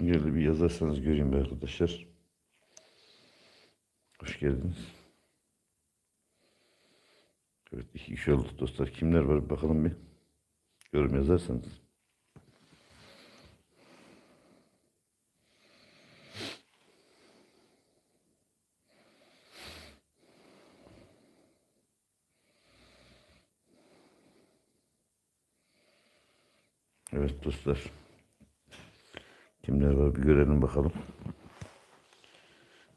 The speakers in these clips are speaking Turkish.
Geldi bir yazarsanız göreyim arkadaşlar. Hoş geldiniz. Evet iki kişi olduk dostlar. Kimler var bakalım bir. Yorum yazarsanız. Evet dostlar. Kimler var bir görelim bakalım.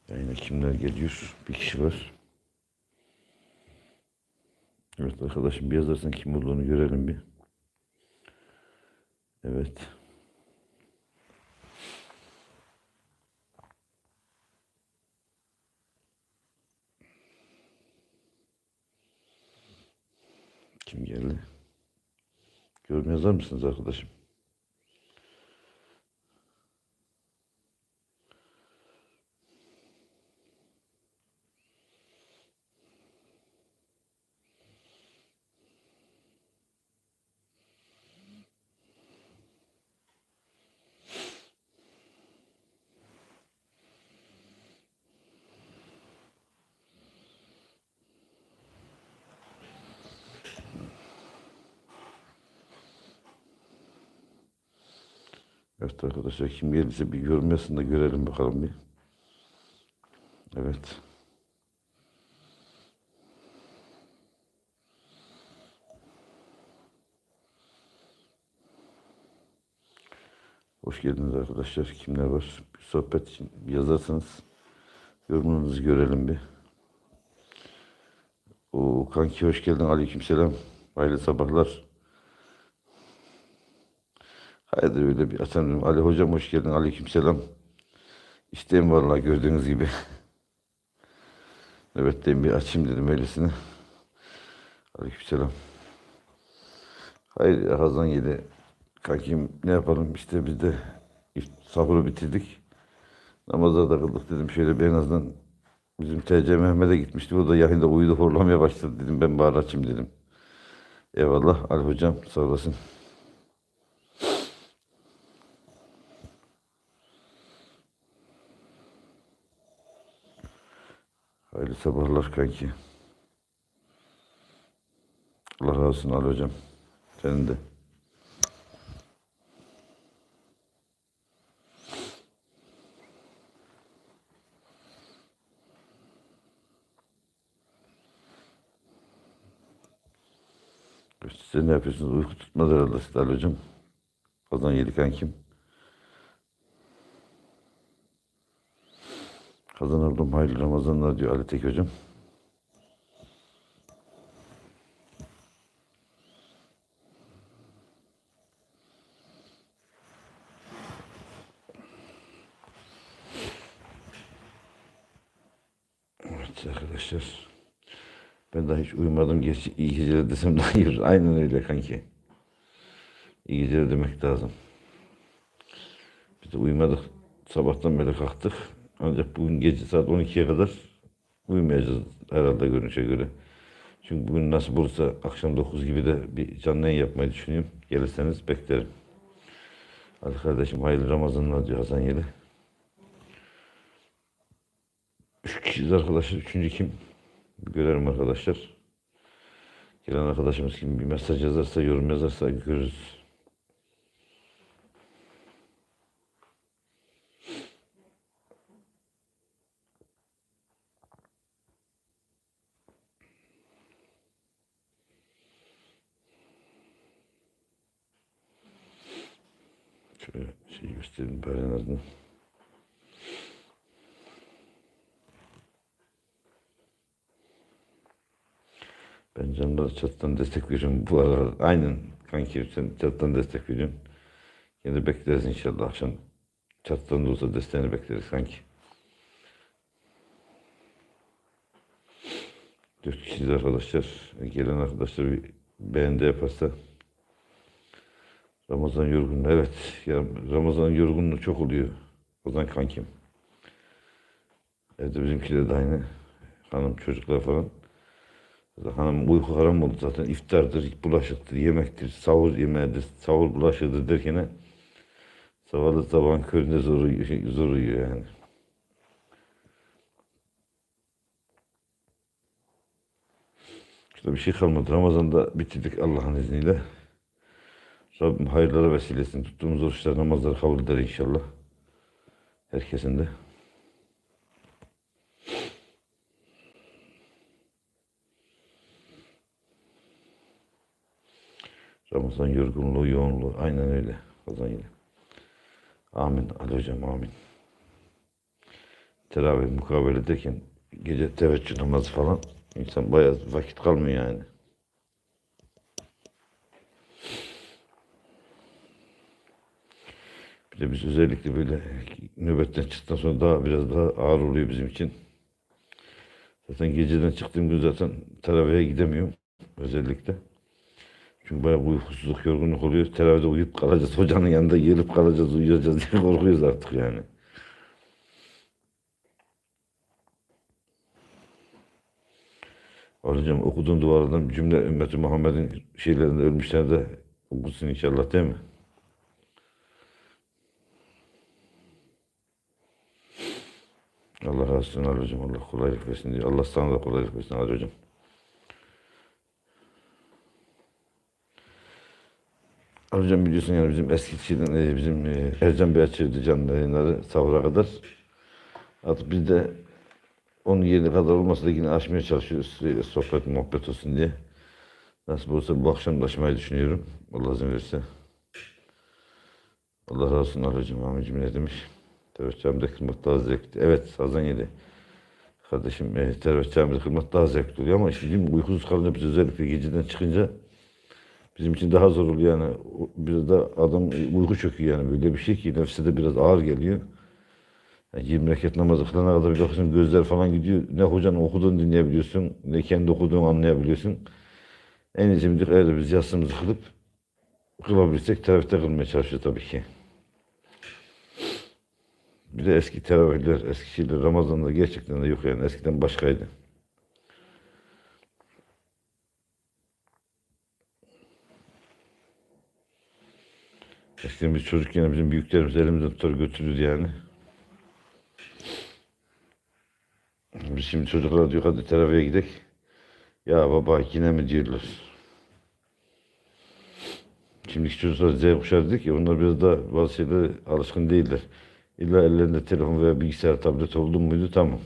Yine kimler geliyor? Bir kişi var. Evet arkadaşım bir yazarsan kim olduğunu görelim bir. Evet. Kim geldi? Yorum yazar mısınız arkadaşım? Evet arkadaşlar kim gelirse bir yorum yazsın da görelim bakalım bir. Evet. Hoş geldiniz arkadaşlar. Kimler var? Bir sohbet için yazarsanız yorumunuzu görelim bir. O kanki hoş geldin. Aleykümselam. Hayırlı sabahlar. Haydi öyle bir atanım. Ali hocam hoş geldin. Aleykümselam. İşteyim vallahi gördüğünüz gibi. Evet dedim bir açayım dedim öylesine. Aleykümselam. Hayır Hazan yedi. Kankim ne yapalım işte biz de sahuru bitirdik. Namaza da kıldık dedim şöyle bir en azından bizim TC Mehmet'e gitmişti. O da yayında uyudu horlamaya başladı dedim ben bari açayım dedim. Eyvallah Ali hocam sağ olasın. Hayırlı sabahlar kanki. Allah razı olsun Ali hocam. Senin de. Siz ne yapıyorsunuz? Uyku tutmaz herhalde Ali hocam. Kazan yedi kankim. Kazan oldum hayırlı Ramazanlar diyor Ali Tek hocam. Evet arkadaşlar. Ben daha hiç uyumadım. Gerçi iyi geceler desem daha iyi olur. Aynen öyle kanki. İyi geceler demek lazım. Biz de uyumadık. Sabahtan beri kalktık. Ancak bugün gece saat 12'ye kadar uyumayacağız herhalde görünüşe göre. Çünkü bugün nasıl olursa akşam 9 gibi de bir canlı yayın yapmayı düşünüyorum. Gelirseniz beklerim. Hadi kardeşim hayırlı Ramazanlar diyor Hasan Yeli. Üç kişiyiz arkadaşlar. Üçüncü kim? Görelim arkadaşlar. Gelen arkadaşımız kim? Bir mesaj yazarsa, yorum yazarsa görürüz. Şöyle şey göstereyim bari en azından. Ben canlara çattan destek veriyorum bu arada. Aynen kanki sen çattan destek veriyorsun. Yine bekleriz inşallah akşam. Çattan da olsa desteğini bekleriz kanki. Dört kişiyiz arkadaşlar. Gelen arkadaşlar bir beğendi yaparsa. Ramazan yorgunluğu evet. Ya Ramazan yorgunluğu çok oluyor. O zaman kankim. Evde bizimkiler de aynı. Hanım çocuklar falan. Hanım uyku haram oldu zaten iftardır, bulaşıktır, yemektir, sahur yemeğidir, sahur bulaşığıdır derken Zavallı sabahın köründe zor uyuyor, zor uyuyor yani. İşte bir şey kalmadı. Ramazan'da bitirdik Allah'ın izniyle. Rabbim hayırlara vesilesin. Tuttuğumuz oruçlar, namazları kabul eder inşallah. Herkesin de. Ramazan yorgunluğu, yoğunluğu. Aynen öyle. Ramazan yine. Amin. Ali hocam amin. Teravih mukabele ederken gece teveccüh namazı falan insan bayağı vakit kalmıyor yani. Bir de biz özellikle böyle nöbetten çıktıktan sonra daha biraz daha ağır oluyor bizim için. Zaten geceden çıktığım gün zaten teravihe gidemiyorum özellikle. Çünkü bayağı uykusuzluk, yorgunluk oluyor. Teravihde uyuyup kalacağız. Hocanın yanında gelip kalacağız, uyuyacağız diye korkuyoruz artık yani. Hocam okuduğun duvardan cümle ümmeti Muhammed'in şeylerinde ölmüşler de okusun inşallah değil mi? Allah razı olsun hocam. Allah kolaylık versin diyor. Allah sana da kolaylık versin hocam. Hocam biliyorsun yani bizim Eskişehir'den e, bizim Ercan Bey açıyordu canlı yayınları sahura kadar. Artık biz de onun yeri kadar olmasa da yine açmaya çalışıyoruz. e, Sohbet muhabbet olsun diye. Nasıl olursa bu akşam da açmayı düşünüyorum. Allah izin verirse. Allah razı olsun Ali hocam. Amin cümle demiş. Tevhid camide kılmak daha zevkli. Evet Sazan yedi. Kardeşim e, Tevhid camide kılmak daha zevkli oluyor ama mi, uykusuz kalınca biz özellikle geceden çıkınca bizim için daha zor oluyor yani. Biraz da adam uyku çöküyor yani böyle bir şey ki nefse de biraz ağır geliyor. Yani 20 rekat namazı kılana kadar bir bakıyorsun gözler falan gidiyor. Ne hocanın okuduğunu dinleyebiliyorsun, ne kendi okuduğunu anlayabiliyorsun. En iyisi midir eğer biz yatsımızı kılıp kılabilirsek teravihte kılmaya çalışıyor tabii ki. Bir de eski teravihler, eski şeyler Ramazan'da gerçekten de yok yani. Eskiden başkaydı. Eskiden biz çocukken bizim büyüklerimiz elimizden tutar götürür yani. Biz şimdi çocuklar diyor hadi teravihe gidelim. Ya baba yine mi diyorlar. Şimdiki çocuklar Z kuşağı dedik ya onlar biraz da bazı şeylere alışkın değiller. İlla ellerinde telefon veya bilgisayar, tablet oldu muydu tamam.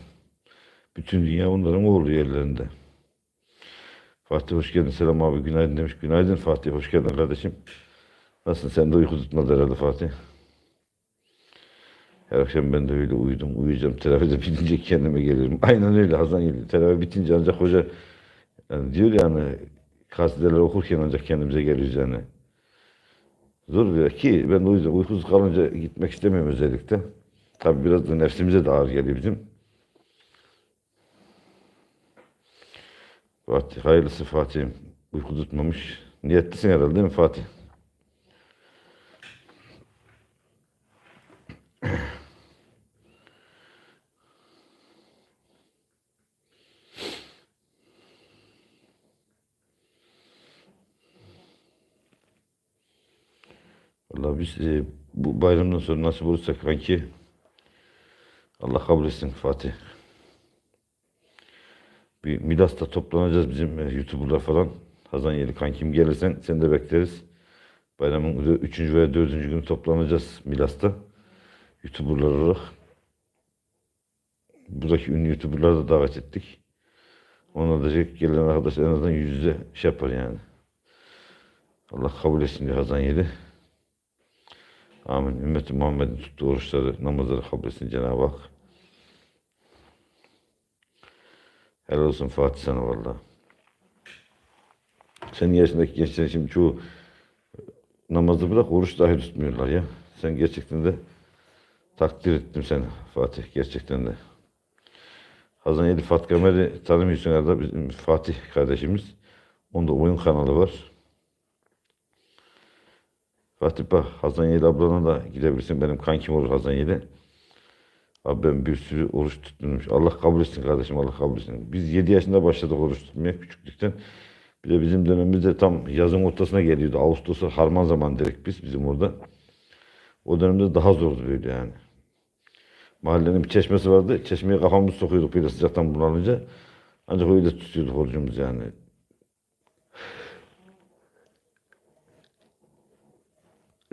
Bütün dünya onların oluyor ellerinde. Fatih hoş geldin. Selam abi günaydın demiş. Günaydın Fatih hoş geldin kardeşim. Nasılsın? Sen de uyku tutmadı herhalde Fatih. Her akşam ben de öyle uyudum. Uyuyacağım. Teravihde bitince kendime gelirim. Aynen öyle Hazan geliyor. Teravih bitince ancak hoca yani diyor yani kasideler okurken ancak kendimize geliyoruz yani. Zor bir ki ben de o uykusuz kalınca gitmek istemiyorum özellikle. Tabii biraz da nefsimize de ağır geliyor bizim. Fatih, hayırlısı Fatih'im. Uyku tutmamış. Niyetlisin herhalde değil mi Fatih? Vallahi biz e, bu bayramdan sonra nasip olursa kanki Allah kabul etsin Fatih. Bir Milas'ta toplanacağız bizim e, YouTuber'lar falan. Hazan Yeli kankim gelirsen seni de bekleriz. Bayramın 3. veya 4. günü toplanacağız Milas'ta. YouTuber'lar olarak. Buradaki ünlü YouTuber'ları da davet ettik. Ona da gelen arkadaş en azından yüz yüze şey yapar yani. Allah kabul etsin diyor Hazan Yeli. Amin. Ümmeti Muhammed'in tuttuğu oruçları, namazları kabul etsin Cenab-ı Hak. Helal olsun Fatih sana valla. Senin yaşındaki gençler şimdi çoğu namazı bırak oruç dahi tutmuyorlar ya. Sen gerçekten de takdir ettim seni Fatih gerçekten de. Hazan Yedi Fatih Kamer'i tanımıyorsun herhalde bizim Fatih kardeşimiz. Onda oyun kanalı var. Fatih bak Hazan Yedi ablana da gidebilirsin. Benim kankim olur Hazan Yedi. Abi ben bir sürü oruç tutmuş. Allah kabul etsin kardeşim Allah kabul etsin. Biz 7 yaşında başladık oruç tutmaya küçüklükten. Bir de bizim dönemimizde tam yazın ortasına geliyordu. Ağustos'u harman zaman direkt biz bizim orada. O dönemde daha zordu böyle yani. Mahallenin bir çeşmesi vardı. Çeşmeye kafamızı sokuyorduk böyle sıcaktan bunalınca. Ancak öyle tutuyorduk orucumuzu yani.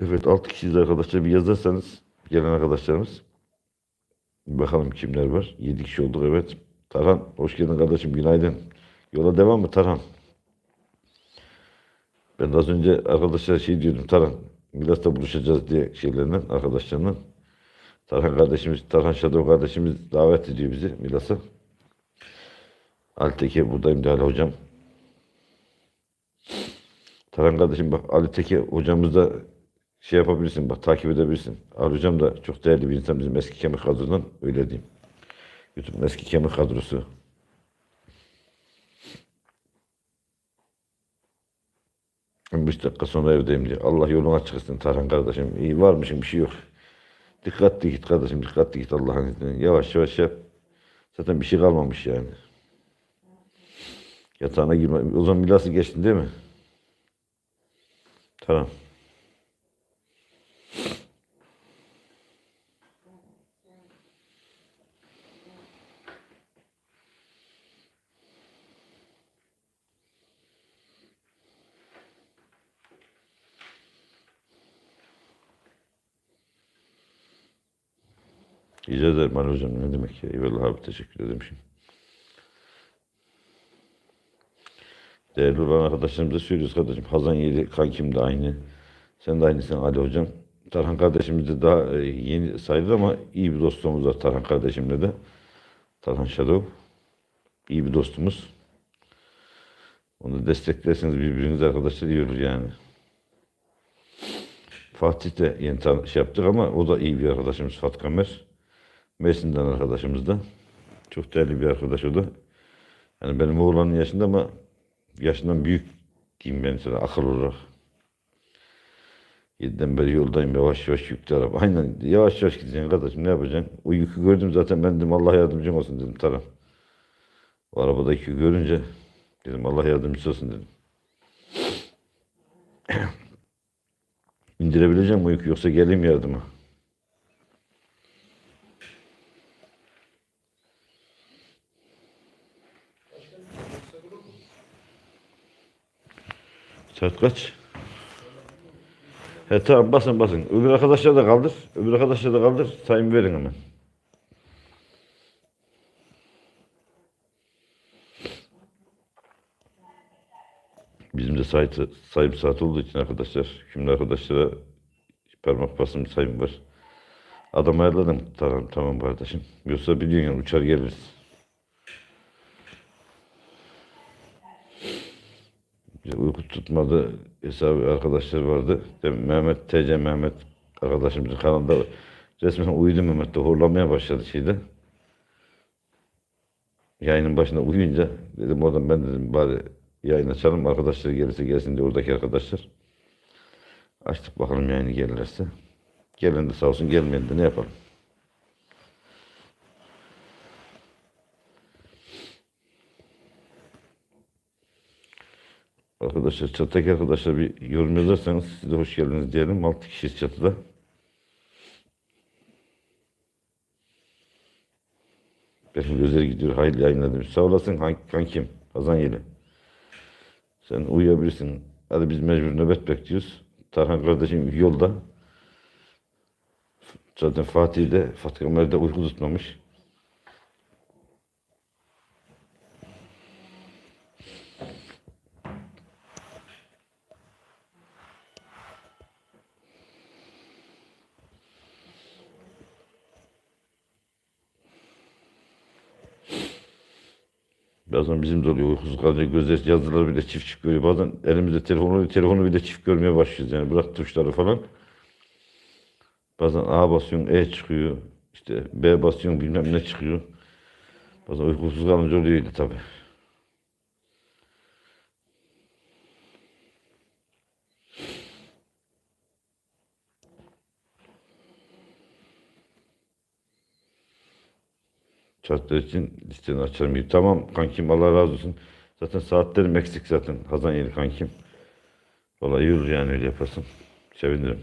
Evet 6 kişiyiz arkadaşlar bir yazarsanız gelen arkadaşlarımız. Bakalım kimler var. 7 kişi olduk evet. Tarhan hoş geldin kardeşim günaydın. Yola devam mı Tarhan? Ben az önce arkadaşlara şey diyordum Tarhan. Milas'ta buluşacağız diye şeylerden arkadaşlarımla. Tarhan kardeşimiz, Tarhan Şadov kardeşimiz davet ediyor bizi Milas'a. Alteke buradayım değerli hocam. Tarhan kardeşim bak Ali Teke hocamız da şey yapabilirsin bak takip edebilirsin. Ali da çok değerli bir insan bizim eski kemik kadrodan öyle diyeyim. YouTube eski kemik kadrosu. Beş dakika sonra evdeyim diye. Allah yolunu açık etsin Tarhan kardeşim. İyi varmışım bir şey yok. Dikkatli git kardeşim dikkatli git Allah'ın izniyle. Yavaş yavaş yap. Zaten bir şey kalmamış yani. Yatağına girme. O zaman Milas'ı geçtin değil mi? Tamam. Rica ederim Ali Hocam ne demek ya. Eyvallah abi teşekkür ederim şimdi. Değerli olan arkadaşlarımıza söylüyoruz kardeşim. Hazan yeri kankim de aynı. Sen de aynısın Ali Hocam. Tarhan kardeşimiz de daha e, yeni sayılır ama iyi bir dostluğumuz var Tarhan kardeşimle de. Tarhan Shadow. İyi bir dostumuz. Onu desteklerseniz birbiriniz arkadaşlar iyi olur yani. Fatih de yeni şey yaptık ama o da iyi bir arkadaşımız Fatih Kamer. Mersin'den arkadaşımız da. Çok değerli bir arkadaş o da. Yani benim oğlanın yaşında ama yaşından büyük diyeyim ben sana akıl olarak. Yediden beri yoldayım yavaş yavaş yüklü araba. Aynen yavaş yavaş gideceksin kardeşim ne yapacaksın? O yükü gördüm zaten ben dedim Allah yardımcın olsun dedim Taran. O arabadaki yükü görünce dedim Allah yardımcısı olsun dedim. İndirebileceğim o yükü yoksa geleyim yardıma. Saat kaç? He tamam basın basın. Öbür arkadaşlar da kaldır. Öbür arkadaşlar da kaldır. Sayın verin hemen. Bizim de sayı, sayım saat olduğu için arkadaşlar. Şimdi arkadaşlara parmak basım sayım var. Adam ayarladım. Tamam tamam kardeşim. Yoksa biliyorsun uçar geliriz. Bize uyku tutmadı hesabı arkadaşlar vardı. İşte Mehmet TC Mehmet arkadaşımızın kanalında resmen uyudu Mehmet de horlamaya başladı şeyde. Yayının başında uyuyunca dedim oradan ben dedim bari yayın açalım arkadaşlar gelirse gelsin diye oradaki arkadaşlar. Açtık bakalım yayını gelirlerse. Gelen de sağ olsun gelmeyen de ne yapalım. Arkadaşlar çattaki arkadaşlar bir yorum yazarsanız siz hoş geldiniz diyelim. 6 kişiyiz çatıda. Benim gözleri gidiyor. Hayırlı yayınlar demiş. Sağ olasın kan- kankim. Hazan Yeli. Sen uyuyabilirsin. Hadi biz mecbur nöbet bekliyoruz. Tarhan kardeşim yolda. Zaten Fatih de Fatih Ömer de uyku tutmamış. Bazen bizim de oluyor uykusuz kalınca gözler yazıları bile çift çift görüyor. Bazen elimizde telefon oluyor, telefonu bile çift görmeye başlıyoruz yani bırak tuşları falan. Bazen A basıyorsun E çıkıyor. İşte B basıyorsun bilmem ne çıkıyor. Bazen uykusuz kalınca oluyor tabi. Şartlar için listeni açamayayım. Tamam kankim Allah razı olsun. Zaten saatlerim eksik zaten. Hazan yeri kankim. Valla iyi olur yani öyle yapasın. Sevinirim.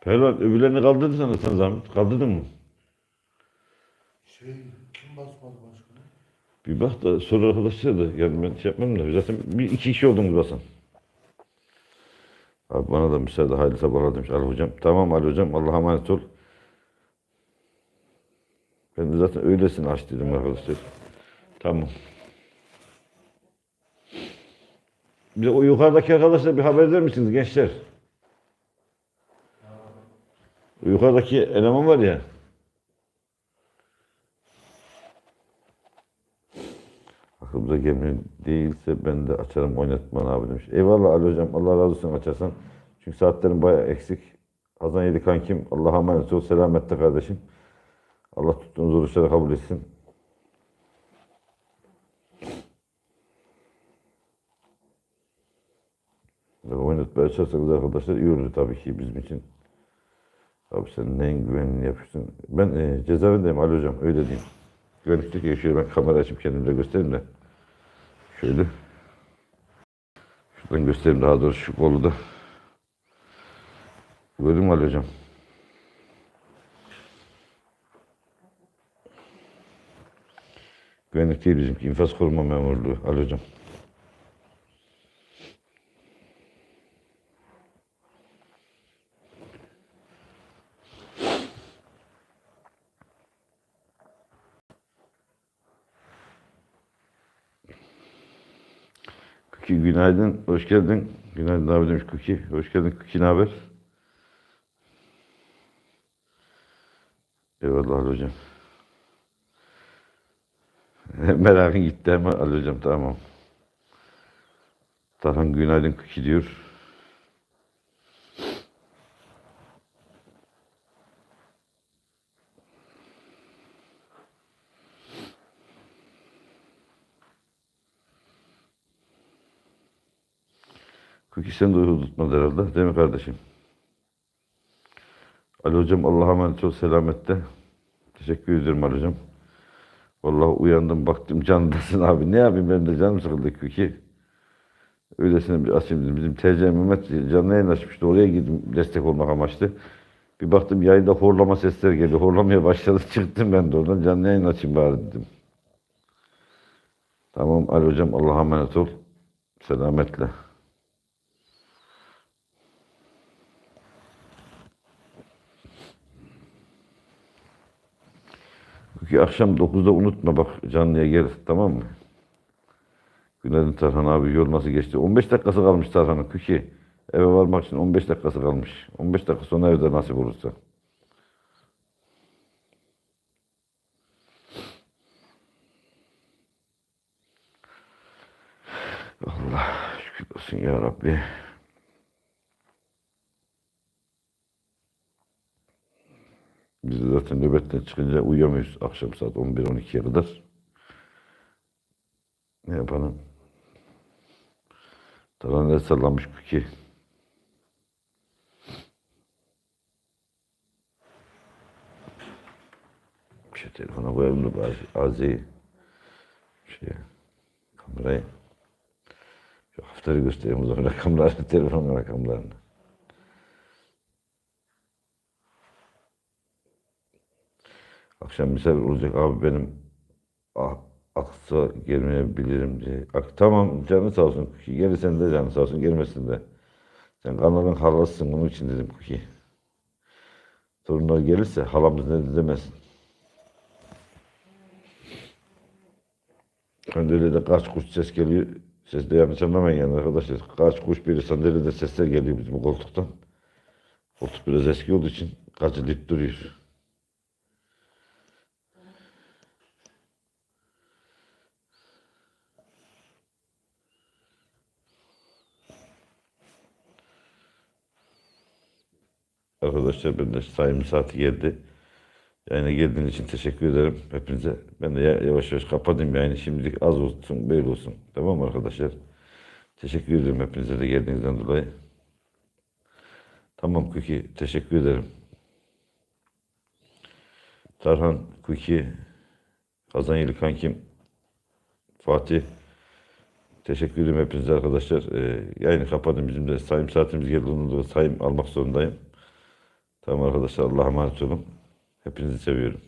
Pervan öbürlerini kaldırdın sana sen zahmet. Kaldırdın mı? Şey kim basmadı başkanım? Bir bak da soru arkadaşlar da yani ben şey yapmam da zaten bir iki kişi oldunuz basan. Bana da müsaade hayırlı sabahlar demiş Ali hocam. Tamam Ali hocam Allah'a emanet ol. Ben de zaten öylesine aç dedim arkadaşlar. Tamam. Bir de o yukarıdaki arkadaşlar bir haber verir misiniz gençler? O yukarıdaki eleman var ya. Aklımıza gelmiyor değilse ben de açarım oynatman abi demiş. Eyvallah Ali hocam Allah razı olsun açarsan. Çünkü saatlerim bayağı eksik. Hazan yedi kankim Allah'a emanet ol selamette kardeşim. Allah tuttuğunuz oruçları kabul etsin. Oynatmaya açarsanız arkadaşlar iyi olur tabii ki bizim için. Abi sen neyin güvenini yapıyorsun? Ben e, cezaevindeyim Ali hocam öyle diyeyim. Güvenlikte yaşıyor ben kamera açıp kendimi de göstereyim de. Şöyle. Şuradan göstereyim daha doğrusu şu kolu da. Mü Ali hocam? Güvenlik değil bizimki. infaz koruma memurluğu Ali hocam. Kuki günaydın, hoş geldin. Günaydın abi demiş Kuki. Hoş geldin Kuki, ne haber? Eyvallah hocam. Merakın gitti ama Ali hocam tamam. Tarhan günaydın Kuki diyor. Kuki sen de uyku tutmadı herhalde. Değil mi kardeşim? Ali hocam Allah'a emanet ol selamette. Teşekkür ederim Ali hocam. Vallahi uyandım baktım canındasın abi. Ne yapayım benim de canım sıkıldı Kuki. Öylesine bir asayım dedim. Bizim TC Mehmet canlı yayın açmıştı. Oraya gittim destek olmak amaçlı. Bir baktım yayında horlama sesler geliyor. Horlamaya başladı. Çıktım ben de oradan. Canlı yayın açayım bari dedim. Tamam Ali hocam Allah'a emanet ol. Selametle. Çünkü akşam 9'da unutma bak canlıya gel tamam mı? Günaydın Tarhan abi yol nasıl geçti? 15 dakikası kalmış Tarhan'ın Kuki. Eve varmak için 15 dakikası kalmış. 15 dakika sonra evde nasip olursa. Allah şükür olsun ya Rabbi. Biz zaten nöbetten çıkınca uyuyamıyoruz akşam saat 11-12'ye kadar. Ne yapalım? Talan el sallamış ki. Bir şey telefona koyalım da bari Azi'yi. Şey, kamerayı. Şu haftayı göstereyim o zaman rakamları, telefon rakamlarını. Akşam misafir olacak abi benim ah, aksa gelmeyebilirim diye. Ak, tamam canı sağ olsun Kuki. Gelirsen de canı sağ olsun gelmesin de. Sen kanalın halasısın onun için dedim Kuki. Torunlar gelirse halamız ne demesin. Hani öyle de kaç kuş ses geliyor. Ses de yanlış anlamayın yani arkadaşlar. Kaç kuş biri sandalyede sesler geliyor bizim koltuktan. Koltuk biraz eski olduğu için gacılayıp duruyor. Arkadaşlar ben de sayım saati geldi. Yayına geldiğiniz için teşekkür ederim hepinize. Ben de ya- yavaş yavaş kapatayım yayını. Şimdilik az olsun, böyle olsun. Tamam mı arkadaşlar? Teşekkür ederim hepinize de geldiğinizden dolayı. Tamam Kuki, teşekkür ederim. Tarhan, Kuki, Kazan Yeli Kankim, Fatih. Teşekkür ederim hepinize arkadaşlar. Ee, yayını kapadım bizim de sayım saatimiz geldi. Onu da sayım almak zorundayım. Tamam arkadaşlar Allah'a emanet olun. Hepinizi seviyorum.